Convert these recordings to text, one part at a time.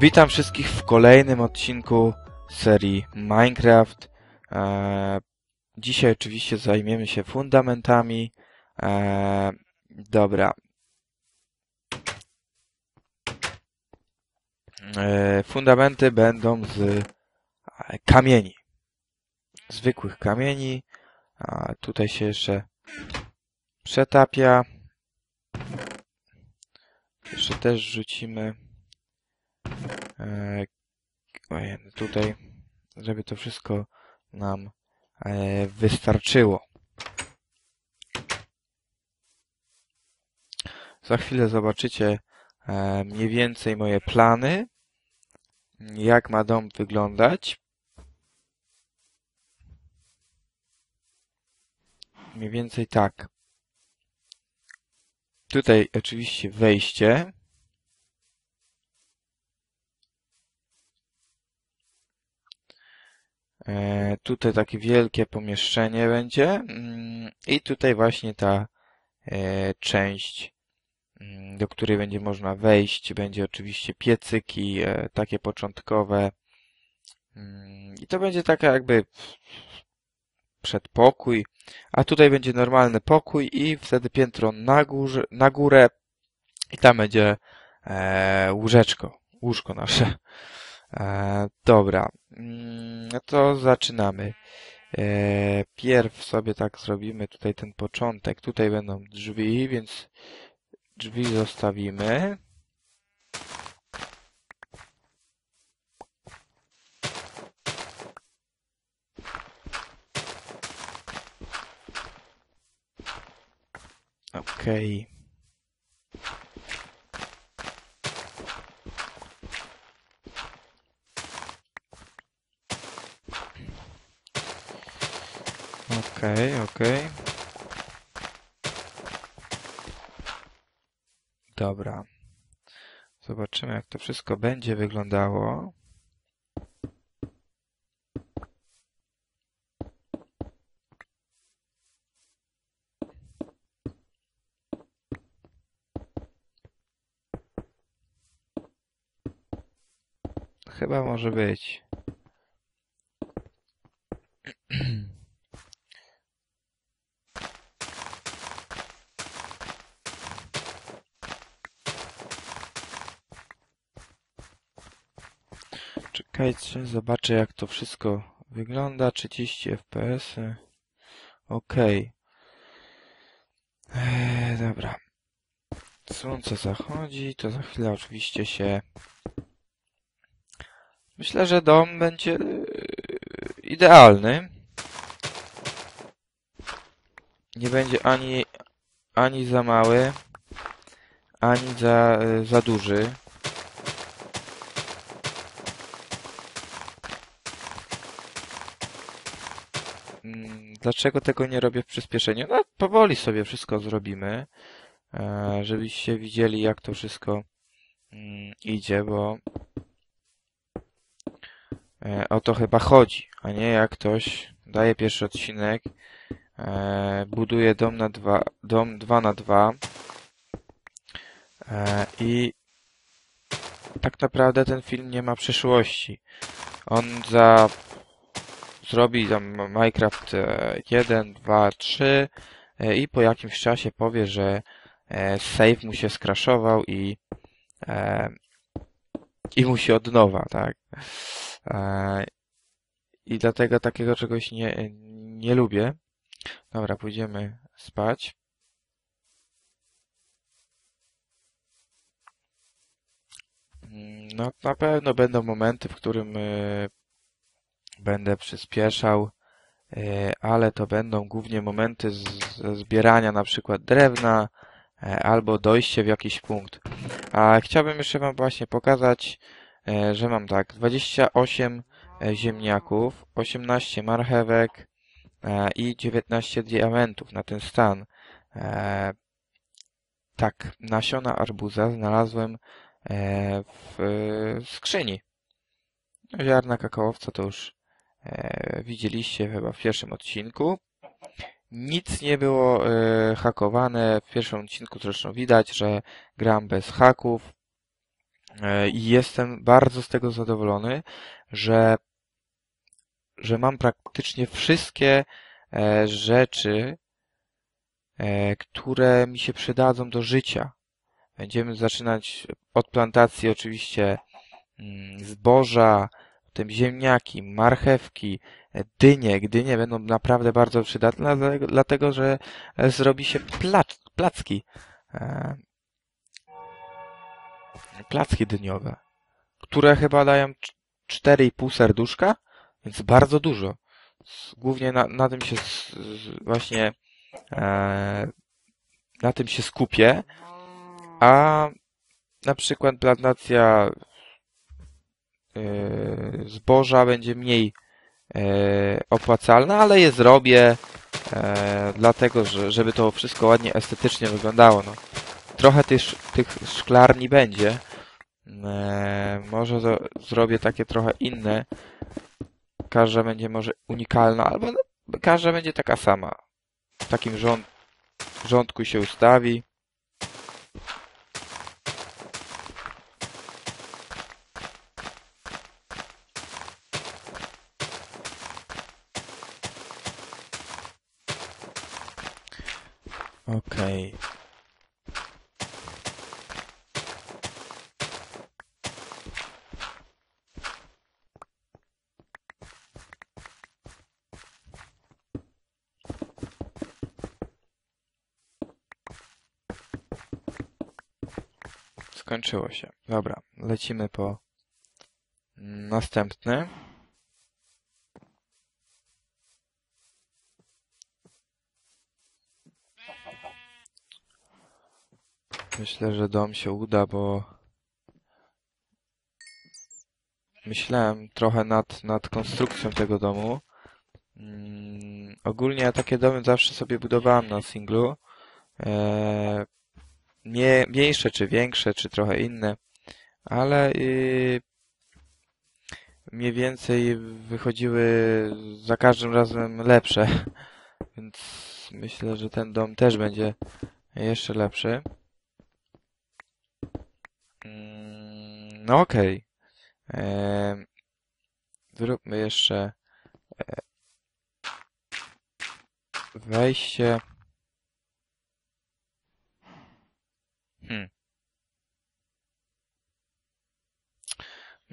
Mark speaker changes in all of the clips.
Speaker 1: Witam wszystkich w kolejnym odcinku serii Minecraft. E, dzisiaj oczywiście zajmiemy się fundamentami. E, dobra. E, fundamenty będą z kamieni. Zwykłych kamieni. A tutaj się jeszcze przetapia. Jeszcze też rzucimy tutaj, żeby to wszystko nam e, wystarczyło. Za chwilę zobaczycie e, mniej więcej moje plany, jak ma dom wyglądać. Mniej więcej tak. Tutaj oczywiście wejście. Tutaj takie wielkie pomieszczenie będzie mm, i tutaj właśnie ta e, część, mm, do której będzie można wejść. Będzie oczywiście piecyki, e, takie początkowe. Mm, I to będzie taka jakby przedpokój, a tutaj będzie normalny pokój i wtedy piętro na, górze, na górę i tam będzie e, łóżeczko, łóżko nasze. E, dobra, mm, no to zaczynamy. E, pierw sobie tak zrobimy tutaj ten początek. Tutaj będą drzwi, więc drzwi zostawimy. Okej. Okej, okej. Dobra. Zobaczymy, jak to wszystko będzie wyglądało. Chyba może być. Czekajcie, zobaczę jak to wszystko wygląda. 30 fps. Ok. Eee, dobra. Słońce zachodzi, to za chwilę oczywiście się... Myślę, że dom będzie e, idealny. Nie będzie ani, ani za mały, ani za, e, za duży. Mm, Dlaczego tego nie robię w przyspieszeniu? No, powoli sobie wszystko zrobimy, e, żebyście widzieli, jak to wszystko mm, idzie, bo e, o to chyba chodzi, a nie jak ktoś daje pierwszy odcinek, e, buduje dom na dwa, dom 2 na 2 i tak naprawdę ten film nie ma przyszłości. On za zrobi tam Minecraft 1, 2, 3 i po jakimś czasie powie, że e, save mu się skraszował i e, i musi od nowa, tak. E, I dlatego takiego czegoś nie, nie lubię. Dobra, pójdziemy spać. No, na pewno będą momenty, w którym będę przyspieszał, ale to będą głównie momenty zbierania na przykład drewna albo dojście w jakiś punkt. A chciałbym jeszcze Wam właśnie pokazać, że mam tak 28 ziemniaków, 18 marchewek i 19 diamentów na ten stan. Tak, nasiona arbuza znalazłem w skrzyni. Ziarna kakaowca to już e, widzieliście chyba w pierwszym odcinku. Nic nie było e, hakowane. W pierwszym odcinku zresztą widać, że gram bez haków. E, I jestem bardzo z tego zadowolony, że, że mam praktycznie wszystkie e, rzeczy, e, które mi się przydadzą do życia. Będziemy zaczynać od plantacji oczywiście mm, zboża, potem ziemniaki, marchewki, dynie. Dynie będą naprawdę bardzo przydatne, dlatego- że e, zrobi się plac, placki. E, Placki dyniowe, które chyba dają cz- 4,5 serduszka, więc bardzo dużo. Głównie na, na tym się właśnie e, na tym się skupię, a na przykład plantacja zboża będzie mniej e, opłacalna, ale je zrobię e, dlatego, że, żeby to wszystko ładnie estetycznie wyglądało. No. Trochę tych, tych szklarni będzie. E, może zrobię takie trochę inne. Każda będzie może unikalna, albo no, każda będzie taka sama. W takim rząd, rządku się ustawi. Okej. Skończyło się. Dobra, lecimy po następny. Myślę, że dom się uda, bo myślałem trochę nad, nad konstrukcją tego domu. Mm, ogólnie ja takie domy zawsze sobie budowałem na singlu. Nie, mniejsze czy większe, czy trochę inne, ale yy, mniej więcej wychodziły za każdym razem lepsze, więc myślę, że ten dom też będzie jeszcze lepszy. Mm, No okej. Em, Zróbmy jeszcze e, wejście. Hmm.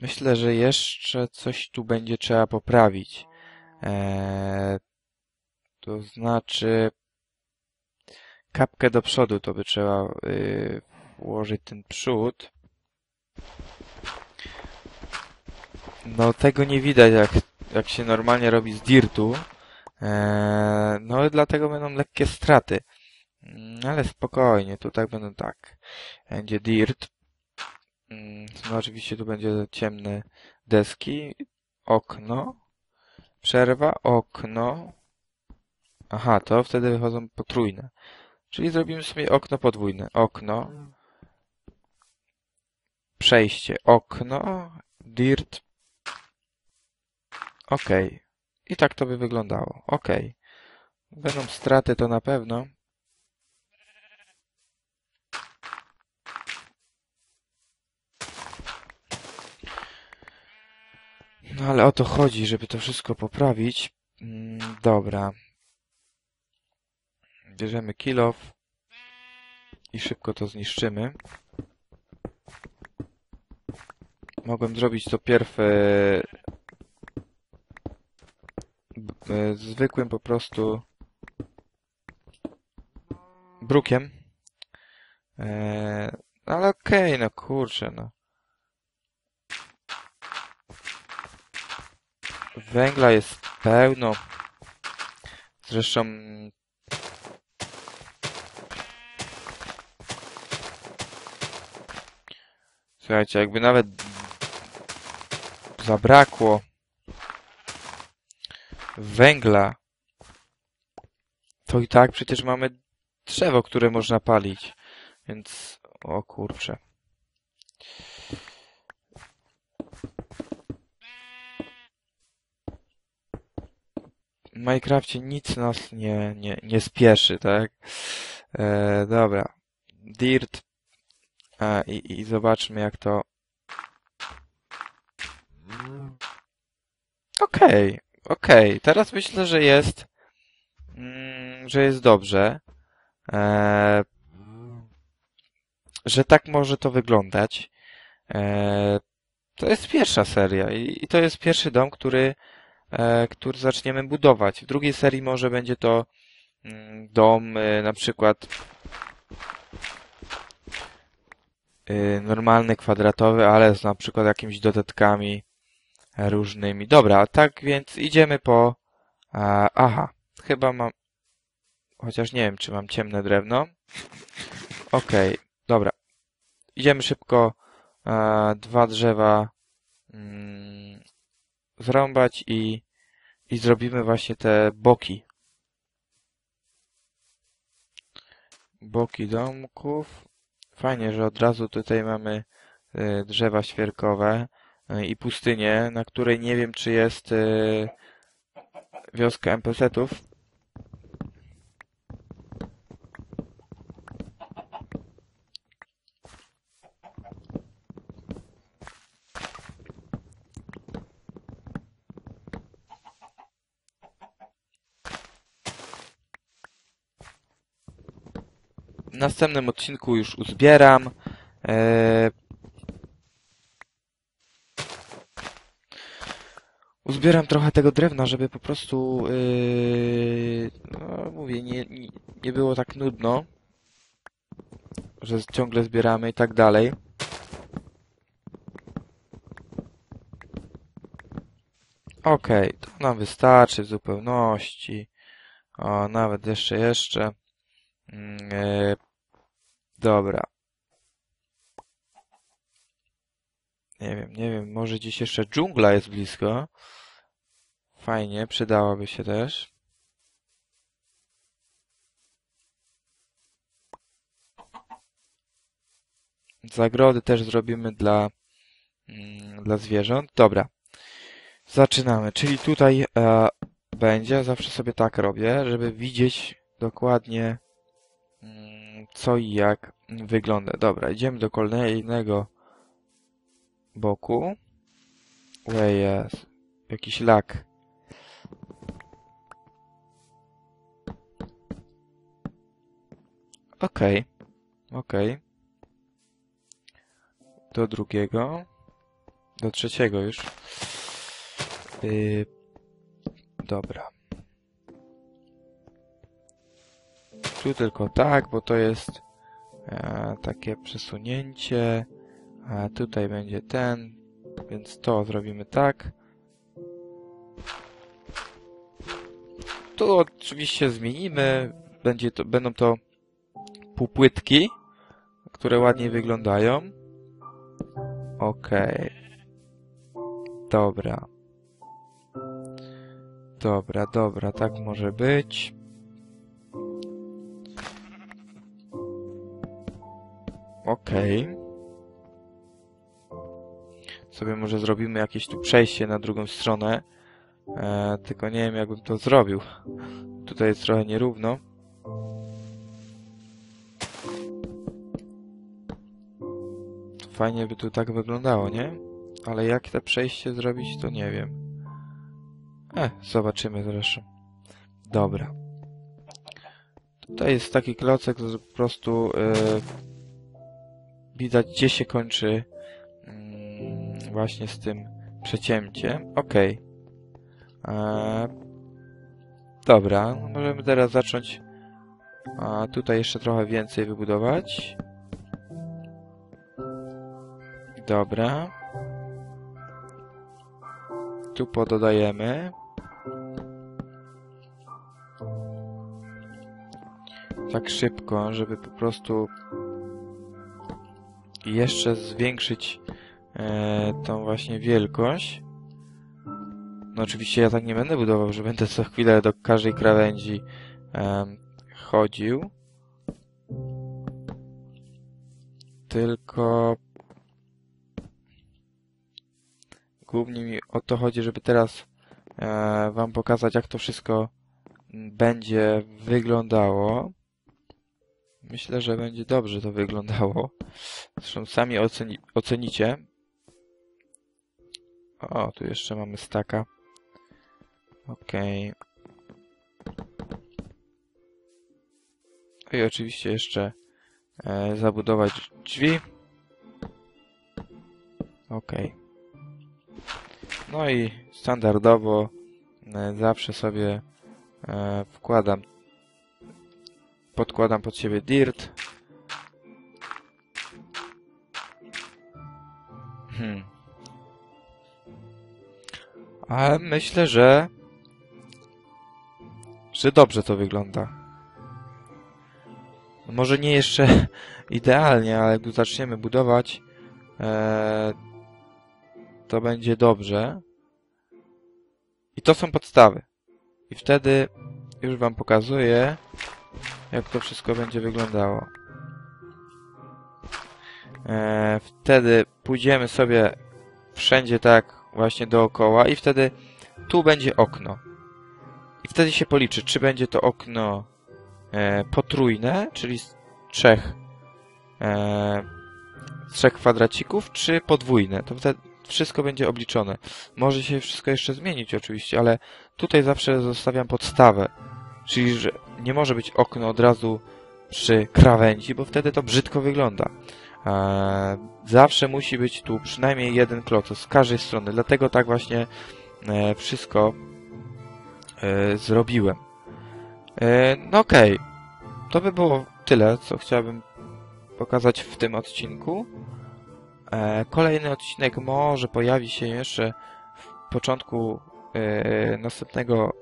Speaker 1: Myślę, że jeszcze coś tu będzie trzeba poprawić. Eee, to znaczy kapkę do przodu to by trzeba y, włożyć ten przód. No tego nie widać jak, jak się normalnie robi z dirtu. Eee, no i dlatego będą lekkie straty. Mm, Ale spokojnie, tutaj będą tak. Będzie dirt. Mm, No oczywiście tu będzie ciemne deski. Okno. Przerwa, okno. Aha, to wtedy wychodzą potrójne. Czyli zrobimy sobie okno podwójne. Okno. Przejście. Okno. Dirt. Ok. I tak to by wyglądało. Ok. Będą straty to na pewno. No ale o to chodzi, żeby to wszystko poprawić. Mm, dobra. Bierzemy kilof i szybko to zniszczymy. Mogłem zrobić to pierw e, zwykłym po prostu brukiem. E, ale okej, no kurczę, no. Węgla jest pełno. Zresztą Słuchajcie, jakby nawet zabrakło węgla, to i tak przecież mamy drzewo, które można palić. Więc, o kurczę. w Minecraftie nic nas nie, nie, nie spieszy, tak? E, dobra. Dirt. A, i, I zobaczmy jak to... Okej, okay, okej. Okay. Teraz myślę, że jest... Mm, że jest dobrze. E, że tak może to wyglądać. E, to jest pierwsza seria i, i to jest pierwszy dom, który który zaczniemy budować. W drugiej serii może będzie to mm, dom e, na przykład e, normalny, kwadratowy, ale z na przykład jakimiś dodatkami różnymi. Dobra, tak więc idziemy po... Aha, chyba mam... Chociaż nie wiem, czy mam ciemne drewno. Okej, dobra. Idziemy szybko e, dwa drzewa mm, zrąbać i, i zrobimy właśnie te boki. Boki domków. Fajnie, że od razu tutaj mamy e, drzewa świerkowe e, i pustynię, na której nie wiem, czy jest e, wioska NPC-ów. W następnym odcinku już uzbieram. E, uzbieram trochę tego drewna, żeby po prostu, yy, no, mówię, nie, nie, nie było tak nudno, że ciągle zbieramy i tak dalej. Okej, to nam wystarczy w zupełności. O, nawet jeszcze, jeszcze. E, dobra. Nie wiem, nie wiem, może gdzieś jeszcze dżungla jest blisko. Fajnie, przydałaby się też. Zagrody też zrobimy dla, mm, dla zwierząt. Dobra. Zaczynamy. Czyli tutaj e, będzie, zawsze sobie tak robię, żeby widzieć dokładnie mm, co i jak wygląda. Dobra, idziemy do kolejnego boku. Ue, jest. Jakiś lak. Okej. Okej. Do drugiego. Do trzeciego już. Yy, dobra. Tu tylko tak, bo to jest e, takie przesunięcie. A tutaj będzie ten, więc to zrobimy tak. Tu oczywiście zmienimy. Będzie to, będą to półpłytki, które ładnie wyglądają. Okej. Dobra. Dobra, dobra, tak może być. Okej. Sobie może zrobimy jakieś tu przejście na drugą stronę. E, tylko nie wiem, jakbym to zrobił. Tutaj jest trochę nierówno. Fajnie by tu tak wyglądało, nie? Ale jak to przejście zrobić, to nie wiem. E, zobaczymy zresztą. Dobra. Tutaj jest taki klocek, po prostu e, widać, gdzie się kończy mm, właśnie z tym przecięciem. Okej. E, dobra, możemy teraz zacząć a, tutaj jeszcze trochę więcej wybudować. Dobra. Tu pododajemy. Tak szybko, żeby po prostu jeszcze zwiększyć e, tą właśnie wielkość. No oczywiście ja tak nie będę budował, że będę co chwilę do każdej krawędzi e, chodził. Tylko głównie mi o to chodzi, żeby teraz e, wam pokazać, jak to wszystko będzie wyglądało. Myślę, że będzie dobrze to wyglądało. Zresztą sami oceni ocenicie. O, tu jeszcze mamy staka. Okej. I oczywiście jeszcze e, zabudować drzwi. Okej. No i standardowo e, zawsze sobie e, wkładam, podkładam pod siebie dirt. Hmm. Ale myślę, że że dobrze to wygląda. Może nie jeszcze idealnie, ale gdy zaczniemy budować, e, to będzie dobrze. I to są podstawy. I wtedy już Wam pokazuję, jak to wszystko będzie wyglądało. E, wtedy pójdziemy sobie wszędzie tak właśnie dookoła i wtedy tu będzie okno. I wtedy się policzy, czy będzie to okno e, potrójne, czyli z trzech, e, z trzech kwadracików, czy podwójne. To wtedy wszystko będzie obliczone. Może się wszystko jeszcze zmienić oczywiście, ale tutaj zawsze zostawiam podstawę. Czyli, że nie może być okno od razu przy krawędzi, bo wtedy to brzydko wygląda. E, zawsze musi być tu przynajmniej jeden kloc z każdej strony. Dlatego tak właśnie e, wszystko e, zrobiłem. No okej. To by było tyle, co chciałbym pokazać w tym odcinku. Kolejny odcinek może pojawi się jeszcze w początku następnego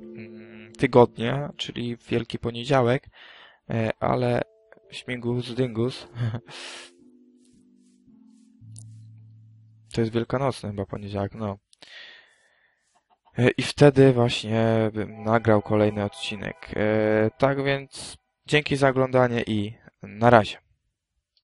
Speaker 1: mm, tygodnia, czyli Wielki Poniedziałek, e, ale śmigus dyngus to jest wielkanocny chyba poniedziałek, no. E, I wtedy właśnie bym nagrał kolejny odcinek. E, Tak więc dzięki za oglądanie i na razie.